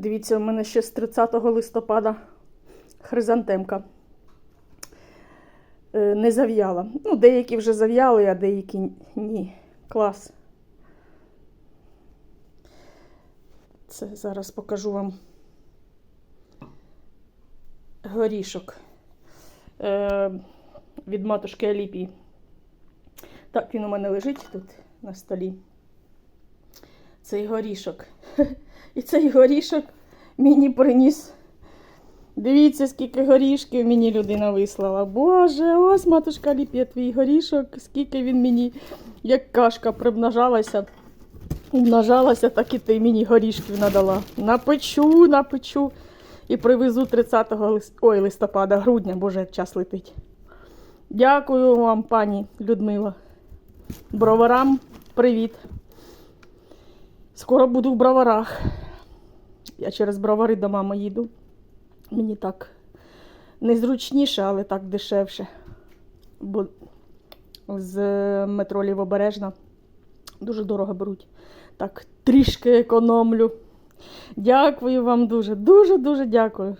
Дивіться, у мене ще з 30 листопада хризантемка е, не зав'яла. Ну, деякі вже зав'яли, а деякі ні. Клас. Це зараз покажу вам горішок е, від матушки Аліпії. Так, він у мене лежить тут на столі. Цей горішок. І цей горішок мені приніс. Дивіться, скільки горішків мені людина вислала. Боже, ось матушка Ліпія, твій горішок, скільки він мені, як кашка примножалася. Умножалася, так і ти мені горішків надала. Напечу, напечу. І привезу 30 лист... Ой, листопада, грудня, боже, як час летить. Дякую вам, пані Людмила. Броварам привіт. Скоро буду в броварах. Я через бровари до мами їду. Мені так незручніше, але так дешевше. Бо з метро Лівобережна дуже дорого беруть. Так, трішки економлю. Дякую вам дуже, дуже-дуже дякую.